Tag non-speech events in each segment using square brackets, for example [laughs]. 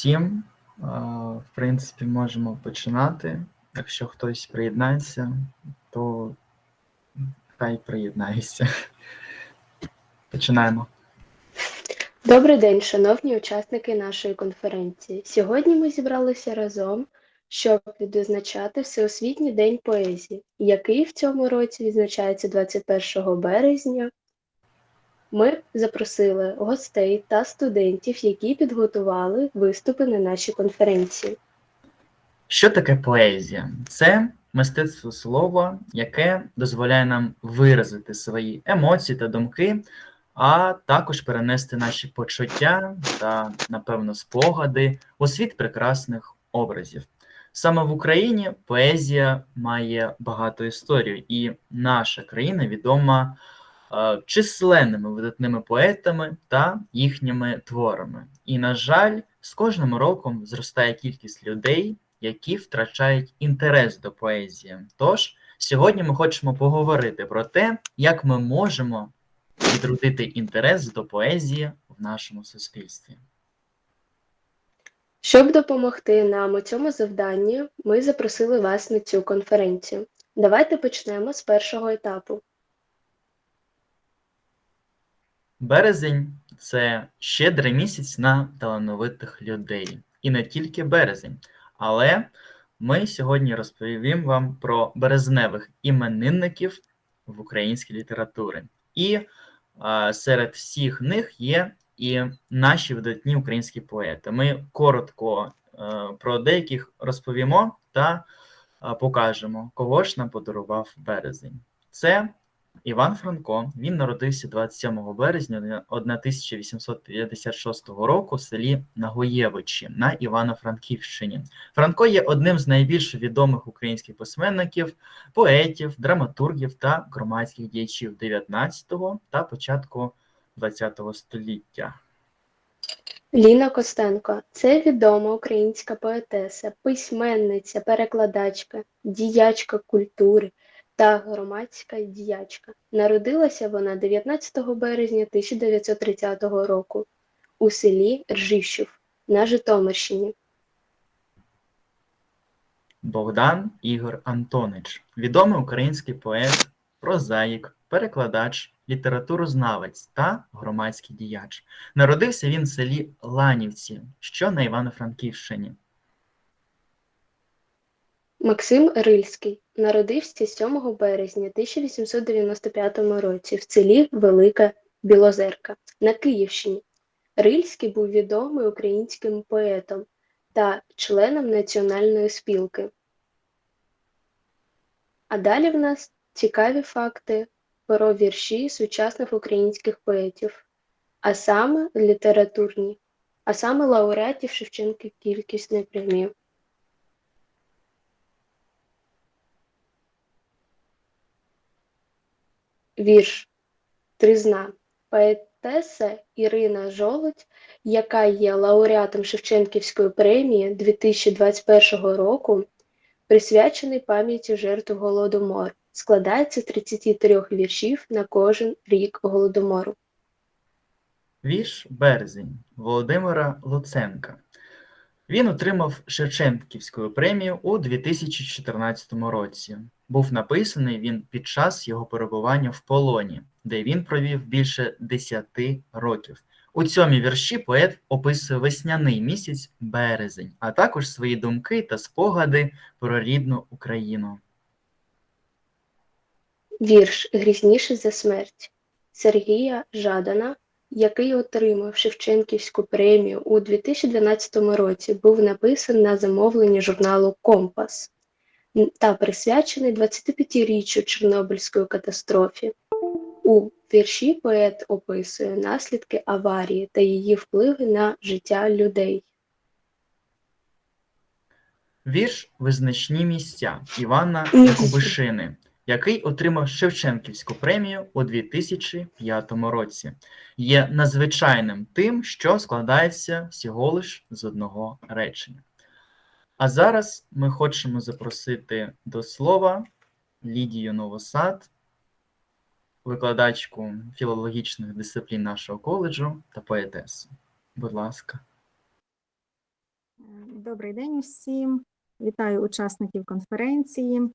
всім. В принципі, можемо починати. Якщо хтось приєднається, то хай приєднається. Починаємо. Добрий день, шановні учасники нашої конференції. Сьогодні ми зібралися разом, щоб відзначати Всеосвітній день поезії, який в цьому році відзначається 21 березня. Ми запросили гостей та студентів, які підготували виступи на нашій конференції. Що таке поезія? Це мистецтво слова, яке дозволяє нам виразити свої емоції та думки, а також перенести наші почуття та, напевно, спогади у світ прекрасних образів. Саме в Україні поезія має багату історію, і наша країна відома численними видатними поетами та їхніми творами. І, на жаль, з кожним роком зростає кількість людей, які втрачають інтерес до поезії. Тож сьогодні ми хочемо поговорити про те, як ми можемо відродити інтерес до поезії в нашому суспільстві. Щоб допомогти нам у цьому завданні, ми запросили вас на цю конференцію. Давайте почнемо з першого етапу. Березень це щедрий місяць на талановитих людей. І не тільки березень. Але ми сьогодні розповім вам про березневих іменинників в українській літературі. І а, серед всіх них є і наші видатні українські поети. Ми коротко е, про деяких розповімо та е, покажемо, кого ж нам подарував березень. Це Іван Франко. Він народився 27 березня 1856 року в селі Нагоєвичі на Івано-Франківщині. Франко є одним з найбільш відомих українських письменників, поетів, драматургів та громадських діячів 19 та початку 20 століття. Ліна Костенко це відома українська поетеса, письменниця, перекладачка, діячка культури та громадська діячка. Народилася вона 19 березня 1930 року у селі Ржищів на Житомирщині. Богдан Ігор Антонич, відомий український поет, прозаїк, перекладач, літературознавець та громадський діяч. Народився він в селі Ланівці, що на Івано-Франківщині. Максим Рильський народився 7 березня 1895 році в селі Велика Білозерка на Київщині. Рильський був відомий українським поетом та членом Національної спілки. А далі в нас цікаві факти про вірші сучасних українських поетів, а саме літературні, а саме лауреатів Шевченка кількісної премії. Вірш Тризна поетеса Ірина Жолудь, яка є лауреатом Шевченківської премії 2021 року, присвячений пам'яті жертв Голодомору, складається з 33 віршів на кожен рік Голодомору. Вірш Березень Володимира Луценка. Він отримав Шевченківську премію у 2014 році. Був написаний він під час його перебування в полоні, де він провів більше 10 років. У цьому вірші поет описує весняний місяць березень, а також свої думки та спогади про рідну Україну. Вірш Грізніше за смерть Сергія Жадана, який отримав Шевченківську премію у 2012 році, був написаний на замовлення журналу Компас та присвячений 25-річчю Чорнобильської катастрофі. У вірші поет описує наслідки аварії та її впливи на життя людей. Вірш Визначні місця Івана. Якубишини, який отримав Шевченківську премію у 2005 році, є надзвичайним тим, що складається всього лиш з одного речення. А зараз ми хочемо запросити до слова Лідію Новосад, викладачку філологічних дисциплін нашого коледжу та поетесу. Будь ласка. Добрий день усім. Вітаю учасників конференції.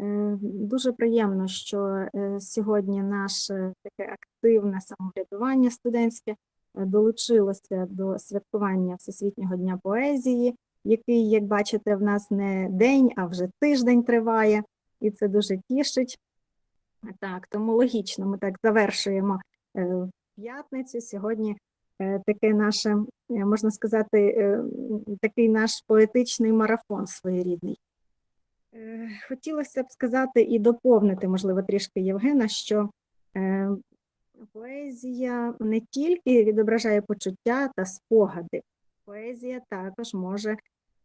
Е, Дуже приємно, що е, сьогодні наше таке активне самоврядування студентське е, долучилося до святкування Всесвітнього дня поезії, який, як бачите, в нас не день, а вже тиждень триває, і це дуже тішить. Так, тому логічно, ми так завершуємо е, в п'ятницю. Сьогодні е, таке наше, е, можна сказати, е, такий наш поетичний марафон своєрідний. Е, Хотілося б сказати і доповнити, можливо, трішки Євгена, що е, поезія не тільки відображає почуття та спогади, поезія також може е,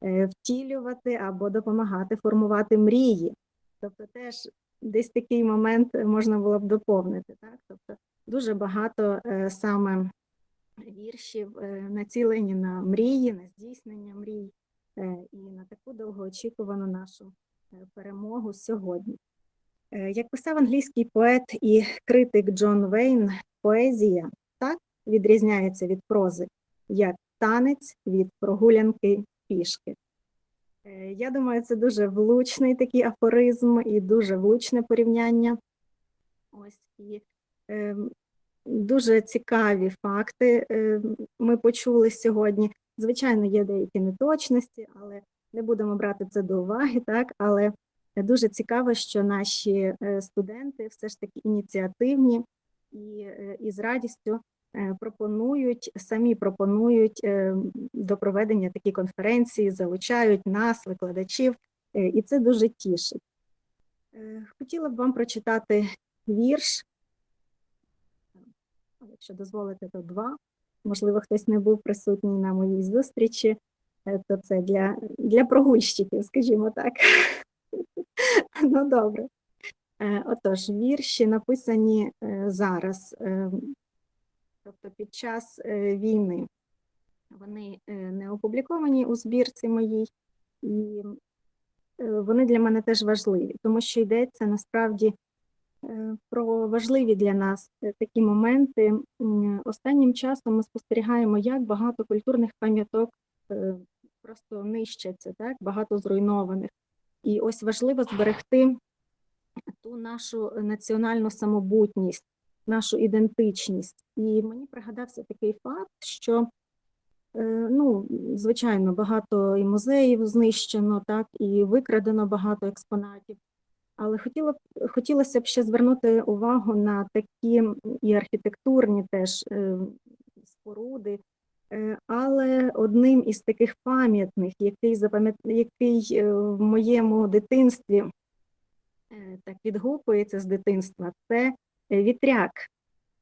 втілювати або допомагати формувати мрії. Тобто теж десь такий момент можна було б доповнити. Так? Тобто дуже багато е, саме віршів е, націлені на мрії, на здійснення мрій е, і на таку довгоочікувану нашу е, перемогу сьогодні. Е, Як писав англійський поет і критик Джон Вейн, поезія так відрізняється від прози, як танець від прогулянки пішки. Е, Я думаю, це дуже влучний такий афоризм і дуже влучне порівняння. Ось і е, дуже цікаві факти е, ми почули сьогодні. Звичайно, є деякі неточності, але не будемо брати це до уваги, так? Але дуже цікаво, що наші е, студенти все ж таки ініціативні і, е, і з радістю пропонують, самі пропонують е, до проведення такі конференції, залучають нас, викладачів, е, і це дуже тішить. Е, Хотіла б вам прочитати вірш, якщо дозволите, то два. Можливо, хтось не був присутній на моїй зустрічі, е, то це для, для прогульщиків, скажімо так. [laughs] Ну, добре. Е, Отож, вірші написані е, зараз, е, тобто під час е, війни. Вони е, не опубліковані у збірці моїй, і е, вони для мене теж важливі, тому що йдеться насправді про важливі для нас такі моменти. Останнім часом ми спостерігаємо, як багато культурних пам'яток просто нищаться, так? багато зруйнованих. І ось важливо зберегти ту нашу національну самобутність, нашу ідентичність. І мені пригадався такий факт, що е, ну, звичайно, багато і музеїв знищено, так, і викрадено багато експонатів. Але хотіло б, хотілося б ще звернути увагу на такі і архітектурні теж е, споруди. Е, Але одним із таких пам'ятних, який який в моєму дитинстві так відгукується з дитинства, це вітряк.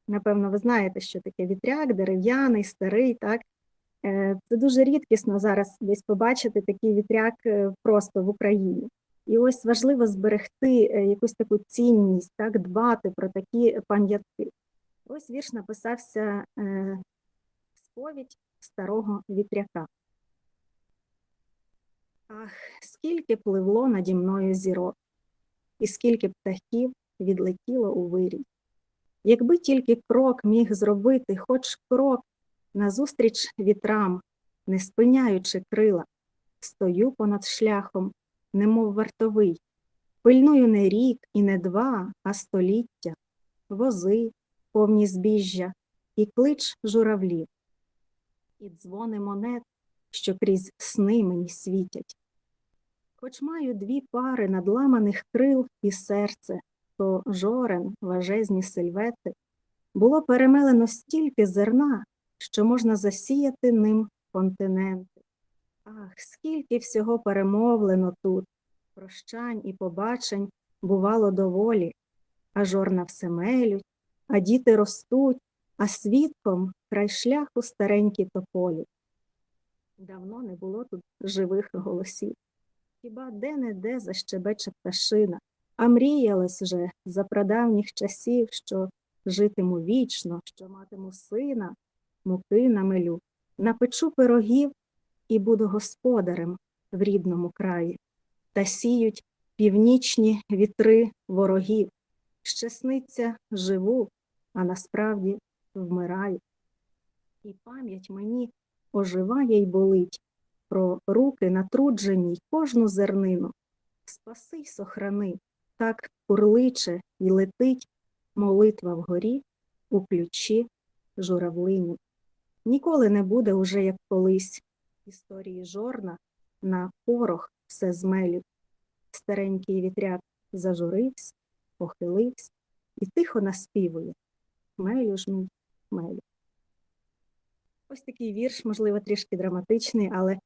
Напевно, ви знаєте, що таке вітряк, дерев'яний, старий, так? Е, Це дуже рідкісно зараз десь побачити такий вітряк е, просто в Україні. І ось важливо зберегти е, якусь таку цінність, так, дбати про такі пам'ятки. Ось вірш написався е, сповідь старого вітряка. Ах, скільки пливло наді мною зірок, і скільки птахів відлетіло у вирій. Якби тільки крок міг зробити, хоч крок назустріч вітрам, не спиняючи крила, стою понад шляхом, немов вартовий, пильную не рік і не два, а століття, вози, повні збіжжя, і клич журавлів, і дзвони монет, що крізь сни мені світять. Хоч маю дві пари надламаних крил і серце, то жорен, важезні сильвети, було перемелено стільки зерна, що можна засіяти ним континенти. Ах, скільки всього перемовлено тут, прощань і побачень бувало доволі, а жорна все мелють, а діти ростуть, а свідком край шляху старенькі тополі. Давно не було тут живих голосів. Хіба де-не-де защебече пташина, а мріялось вже за прадавніх часів, що житиму вічно, що матиму сина, муки намелю, напечу пирогів і буду господарем в рідному краї. Та сіють північні вітри ворогів. Щасниця живу, а насправді вмираю. І пам'ять мені оживає й болить про руки натруджені й кожну зернину. Спаси й сохрани, так курличе й летить молитва вгорі у ключі журавлині. Ніколи не буде уже, як колись, історії жорна на порох все змелю. Старенький вітряк зажурився, похилився і тихо наспівує. Хмелю ж мій, хмелю. Ось такий вірш, можливо, трішки драматичний, але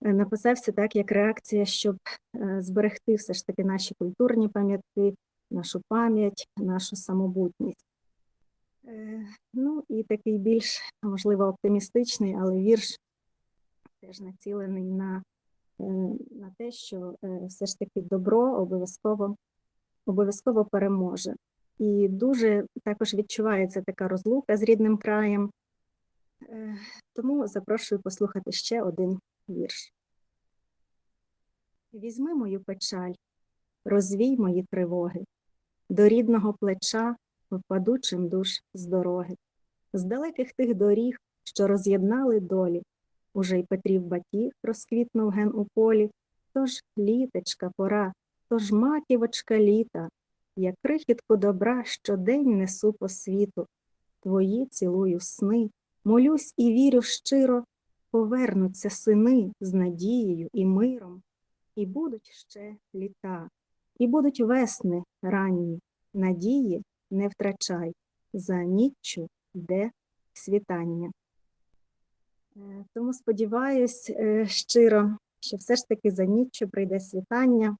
написався так, як реакція, щоб е, зберегти все ж таки наші культурні пам'ятки, нашу пам'ять, нашу самобутність. Е, Ну і такий більш, можливо, оптимістичний, але вірш теж націлений на, е, на те, що е, все ж таки добро обов'язково обов'язково переможе. І дуже також відчувається така розлука з рідним краєм. Е, Тому запрошую послухати ще один вірш. Візьми мою печаль, розвій мої тривоги, до рідного плеча впаду чим душ з дороги, з далеких тих доріг, що роз'єднали долі, уже й Петрів батіг розквітнув ген у полі, тож літечка пора, тож маківочка літа, я крихітку добра щодень несу по світу, твої цілую сни, молюсь і вірю щиро, повернуться сини з надією і миром, і будуть ще літа, і будуть весни ранні, надії не втрачай, за ніччю йде світання. Е, Тому сподіваюсь е, щиро, що все ж таки за ніччю прийде світання,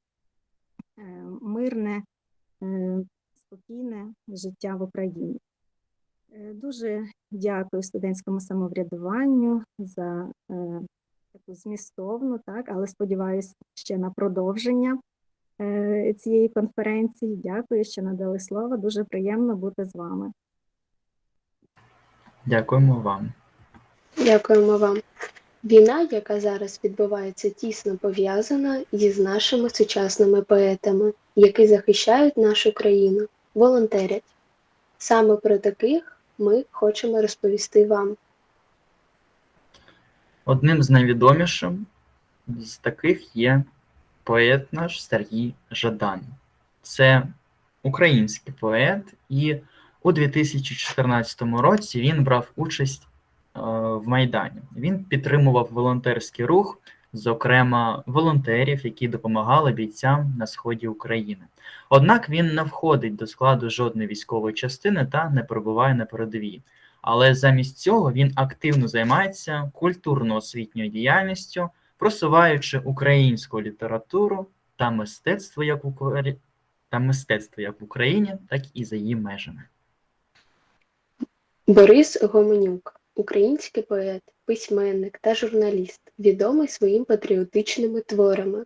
е, мирне, спокійне життя в Україні. Е, Дуже дякую студентському самоврядуванню за е, таку змістовну, так, але сподіваюся ще на продовження е, цієї конференції. Дякую, що надали слово. Дуже приємно бути з вами. Дякуємо вам. Дякуємо вам. Війна, яка зараз відбувається, тісно пов'язана із нашими сучасними поетами, які захищають нашу країну, волонтерять. Саме про таких ми хочемо розповісти вам. Одним з найвідоміших з таких є поет наш Сергій Жадан. Це український поет, і у 2014 році він брав участь е, в Майдані. Він підтримував волонтерський рух, зокрема волонтерів, які допомагали бійцям на сході України. Однак він не входить до складу жодної військової частини та не перебуває на передовій. Але замість цього він активно займається культурно-освітньою діяльністю, просуваючи українську літературу та мистецтво як в Укра- та мистецтво як в Україні, так і за її межами. Борис Гоменюк, український поет, письменник та журналіст, відомий своїм патріотичними творами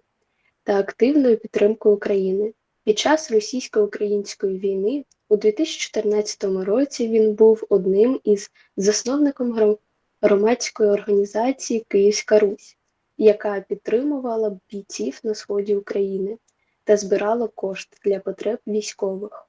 та активною підтримкою України. Під час російсько-української війни у 2014 році він був одним із засновником громадської організації Київська Русь, яка підтримувала бійців на сході України та збирала кошти для потреб військових.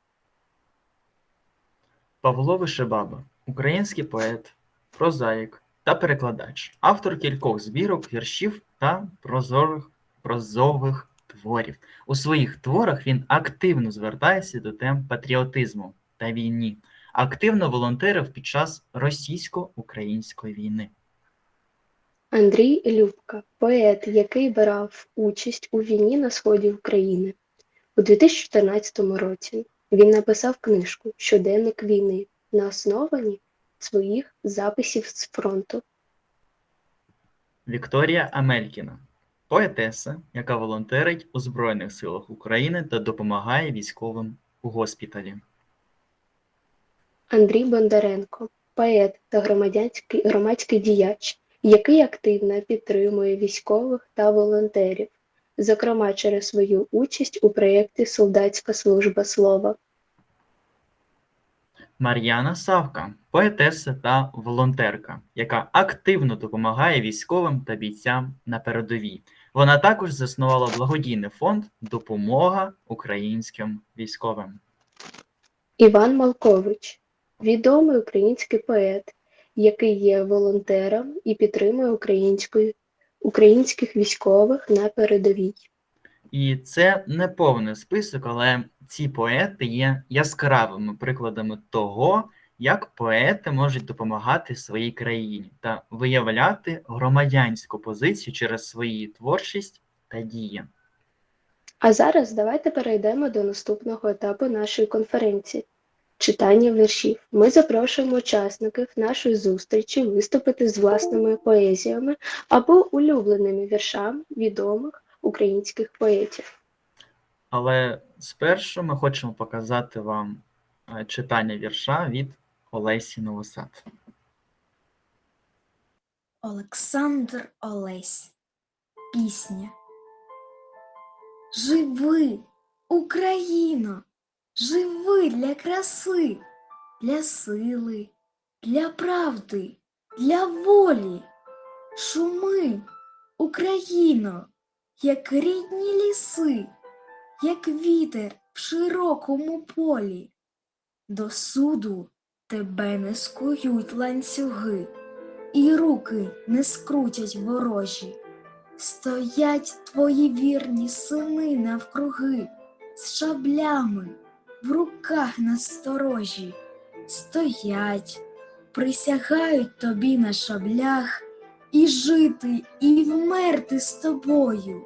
Павло Вишебаба український поет, прозаїк та перекладач, автор кількох збірок віршів та прозорих прозових творів. У своїх творах він активно звертається до тем патріотизму та війні, активно волонтерив під час російсько-української війни. Андрій Любка, поет, який брав участь у війні на сході України. У 2014 році він написав книжку Щоденник війни на основанні своїх записів з фронту. Вікторія Амелькіна, поетеса, яка волонтерить у Збройних силах України та допомагає військовим у госпіталі. Андрій Бондаренко, поет та громадянський громадський діяч, який активно підтримує військових та волонтерів, зокрема через свою участь у проєкті Солдатська служба слова. Мар'яна Савка, поетеса та волонтерка, яка активно допомагає військовим та бійцям на передовій. Вона також заснувала благодійний фонд Допомога українським військовим. Іван Малкович, відомий український поет, який є волонтером і підтримує українську українських військових на передовій. І це не повний список, але ці поети є яскравими прикладами того, як поети можуть допомагати своїй країні та виявляти громадянську позицію через свої творчість та дії. А зараз давайте перейдемо до наступного етапу нашої конференції читання віршів. Ми запрошуємо учасників нашої зустрічі виступити з власними поезіями або улюбленими віршами відомих українських поетів. Але спершу ми хочемо показати вам е, читання вірша від Олесі Новосад. Олександр Олесь. Пісня. Живи, Україно, живи для краси, для сили, для правди, для волі. Шуми, Україно, як рідні ліси, як вітер в широкому полі. До суду тебе не скують ланцюги і руки не скрутять ворожі. Стоять твої вірні сини навкруги, з шаблями в руках насторожі. Стоять, присягають тобі на шаблях і жити, і вмерти з тобою.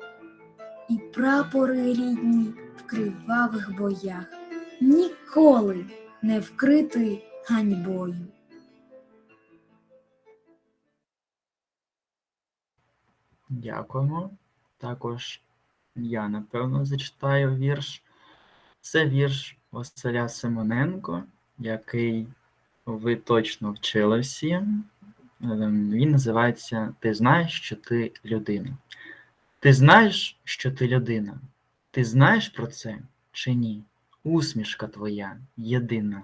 І прапори рідні в кривавих боях ніколи не вкрити ганьбою. Дякуємо. Також я, напевно, зачитаю вірш. Це вірш Василя Симоненко, який ви точно вчили всі. Ем, Він називається Ти знаєш, що ти людина. Ти знаєш, що ти людина. Ти знаєш про це чи ні? Усмішка твоя єдина,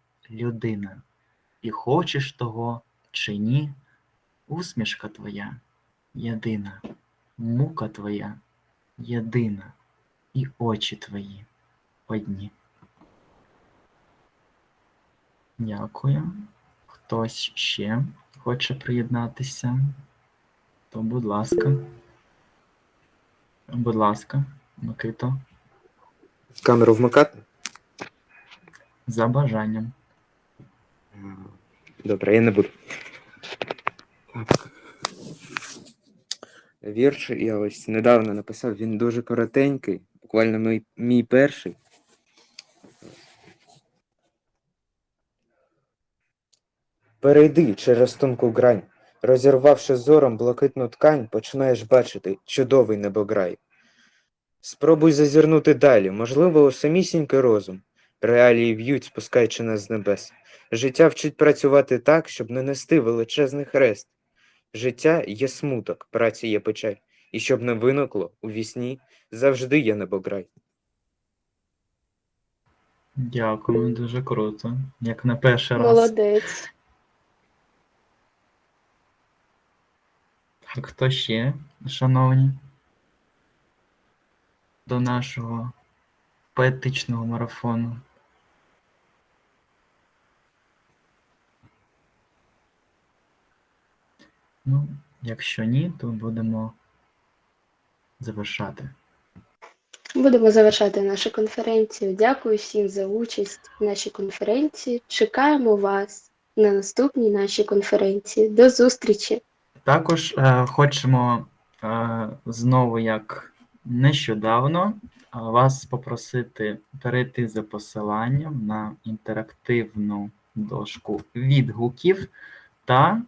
людина, і хочеш того чи ні, усмішка твоя єдина, мука твоя єдина, і очі твої одні. Дякую. Хтось ще хоче приєднатися, то будь ласка. Будь ласка, Микито, Камеру вмикати? за бажанням. Добре, я не буду. Так. Вірш я ось недавно написав, він дуже коротенький, буквально мій, мій перший. Перейди через тонку грань, розірвавши зором блакитну ткань, починаєш бачити чудовий небограй. Спробуй зазирнути далі, можливо, у самісінький розум. Реалії в'ють, спускаючи нас з небес. Життя вчить працювати так, щоб не нести величезний хрест. Життя є смуток, праці є печаль, і щоб не виникло у вісні, завжди є небограй. Дякую, дуже круто. Як на перший раз. Молодець. Так, хто ще, шановні? До нашого поетичного марафону. Ну, якщо ні, то будемо завершати. Будемо завершати нашу конференцію. Дякую всім за участь в нашій конференції. Чекаємо вас на наступній нашій конференції. До зустрічі! Також е, хочемо е, знову, як нещодавно, е, вас попросити перейти за посиланням на інтерактивну дошку відгуків та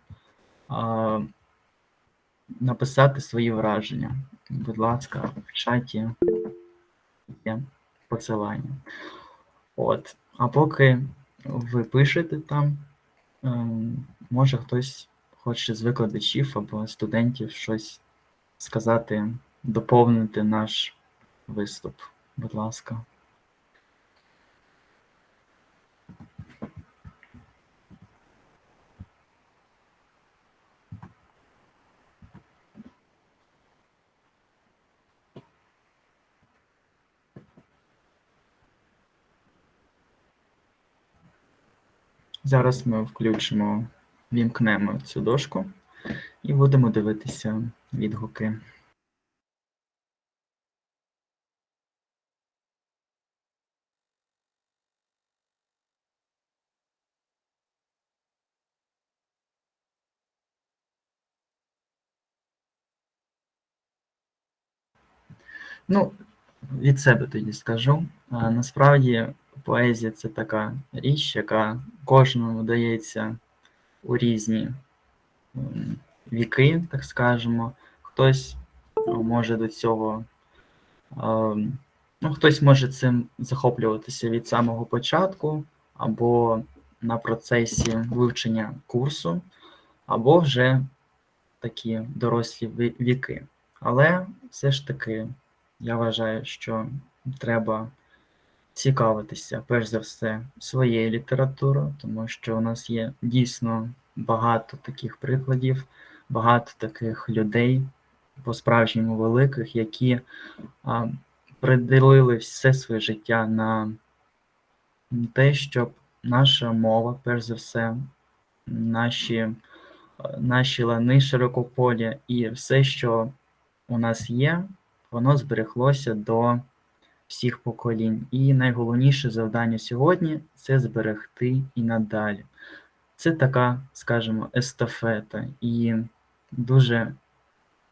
написати свої враження. Будь ласка, в чаті є посилання. От. А поки ви пишете там, ем, може хтось хоче з викладачів або студентів щось сказати, доповнити наш виступ. Будь ласка. Зараз ми включимо, вімкнемо цю дошку і будемо дивитися відгуки. Ну, від себе тоді скажу. А, насправді поезія це така річ, яка кожному дається у різні віки, так скажемо. Хтось може до цього, ну, хтось може цим захоплюватися від самого початку, або на процесі вивчення курсу, або вже такі дорослі віки. Але все ж таки я вважаю, що треба цікавитися, перш за все, своєю літературою, тому що у нас є дійсно багато таких прикладів, багато таких людей, по-справжньому великих, які а, приділили все своє життя на те, щоб наша мова, перш за все, наші, наші лани широкополі і все, що у нас є, воно збереглося до всіх поколінь. І найголовніше завдання сьогодні це зберегти і надалі. Це така, скажімо, естафета. І дуже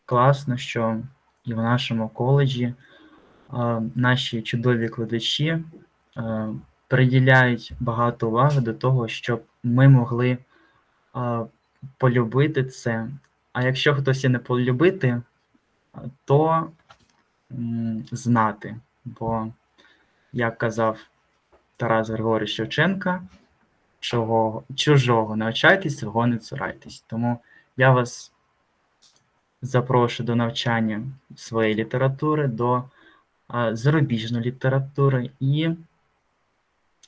класно, що і в нашому коледжі а, наші чудові викладачі а, приділяють багато уваги до того, щоб ми могли а, полюбити це. А якщо хтось і не полюбити, то м, знати. Бо, як казав Тарас Григорович Шевченка, чого, чужого навчайтесь, свого не цурайтесь. Тому я вас запрошую до навчання своєї літератури, до а, зарубіжної літератури і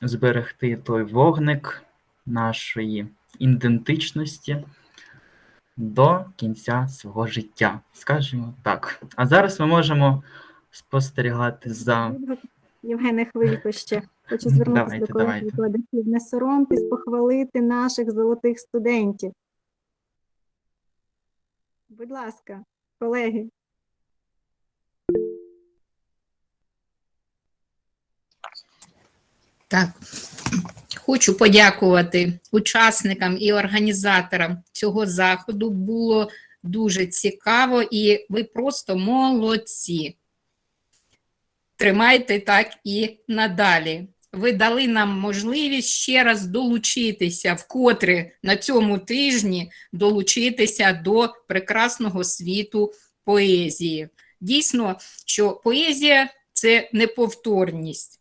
зберегти той вогник нашої ідентичності до кінця свого життя, скажімо так. А зараз ми можемо спостерігати за Євгене Хвилько ще. Хочу звернутися Давайте, до колег викладачів. Не соромтесь похвалити наших золотих студентів. Будь ласка, колеги. Так, хочу подякувати учасникам і організаторам цього заходу. Було дуже цікаво, і ви просто молодці. Тримайте так і надалі. Ви дали нам можливість ще раз долучитися, вкотре на цьому тижні долучитися до прекрасного світу поезії. Дійсно, що поезія це неповторність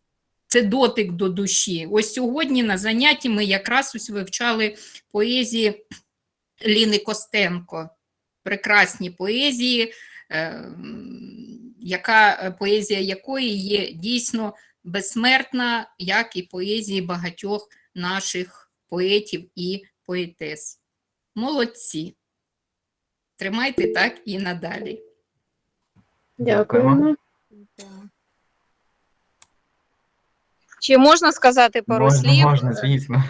це дотик до душі. Ось сьогодні на занятті ми якраз ось вивчали поезії Ліни Костенко, прекрасні поезії, е, м, яка, поезія якої є дійсно безсмертна, як і поезії багатьох наших поетів і поетес. Молодці. Тримайте так і надалі. Дякуємо. Чи можна сказати пару можна, слів? можна, звісно.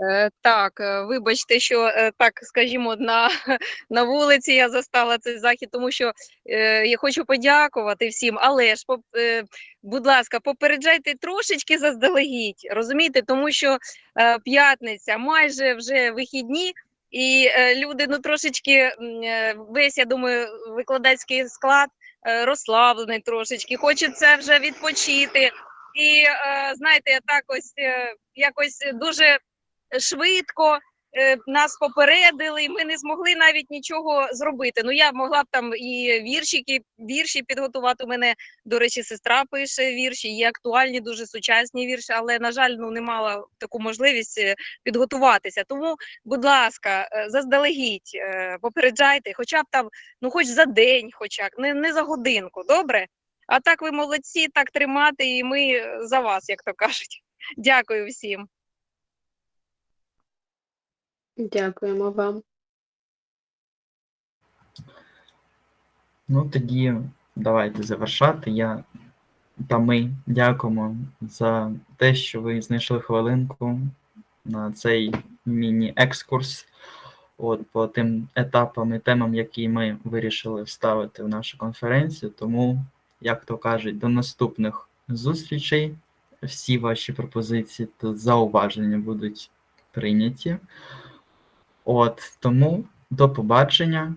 Е, Так, е, вибачте, що е, так скажімо, на, [laughs] на вулиці я застала цей захід, тому що е, я хочу подякувати всім, але ж, поп- е, будь ласка, попереджайте трошечки заздалегідь, розумієте, тому що е, п'ятниця, майже вже вихідні, і е, люди ну трошечки е, весь, я думаю, викладацький склад е, розслаблений трошечки, хочеться вже відпочити. І е, знаєте, так ось е, якось дуже швидко е, нас попередили, і ми не змогли навіть нічого зробити. Ну я могла б там і віршики, вірші підготувати. У мене, до речі, сестра пише вірші, є актуальні, дуже сучасні вірші, але на жаль, ну не мала таку можливість е, підготуватися. Тому, будь ласка, е, заздалегідь попереджайте, хоча б там, ну хоч за день, хоча б не, не за годинку. Добре? А так ви молодці, так тримати, і ми за вас, як то кажуть. Дякую всім. Дякуємо вам. Ну тоді давайте завершати. Я та ми дякуємо за те, що ви знайшли хвилинку на цей міні-екскурс от, по тим етапам і темам, які ми вирішили вставити в нашу конференцію. Тому, як то кажуть, до наступних зустрічей. Всі ваші пропозиції та зауваження будуть прийняті. От тому до побачення.